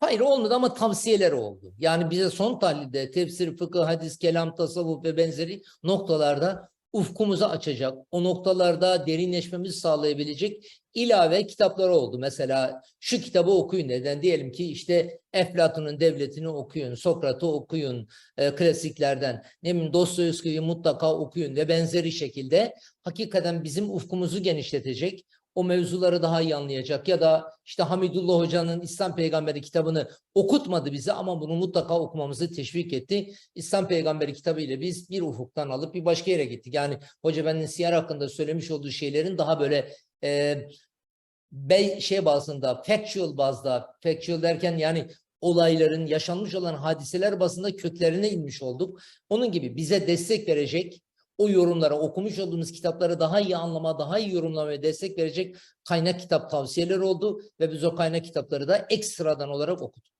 Hayır olmadı ama tavsiyeler oldu. Yani bize son tahlilde tefsir, fıkıh, hadis, kelam, tasavvuf ve benzeri noktalarda ufkumuzu açacak, o noktalarda derinleşmemizi sağlayabilecek ilave kitaplar oldu. Mesela şu kitabı okuyun neden diyelim ki işte Eflatun'un devletini okuyun, Sokrat'ı okuyun, e, klasiklerden, ne bileyim Dostoyevski'yi mutlaka okuyun ve benzeri şekilde hakikaten bizim ufkumuzu genişletecek, o mevzuları daha iyi anlayacak ya da işte Hamidullah Hoca'nın İslam Peygamberi kitabını okutmadı bize ama bunu mutlaka okumamızı teşvik etti. İslam Peygamberi kitabı ile biz bir ufuktan alıp bir başka yere gittik. Yani Hoca Efendi'nin siyer hakkında söylemiş olduğu şeylerin daha böyle e, be, şey bazında, factual bazda, factual derken yani olayların, yaşanmış olan hadiseler bazında köklerine inmiş olduk. Onun gibi bize destek verecek, o yorumlara, okumuş olduğumuz kitapları daha iyi anlama, daha iyi yorumlamaya destek verecek kaynak kitap tavsiyeleri oldu ve biz o kaynak kitapları da ekstradan olarak okuduk.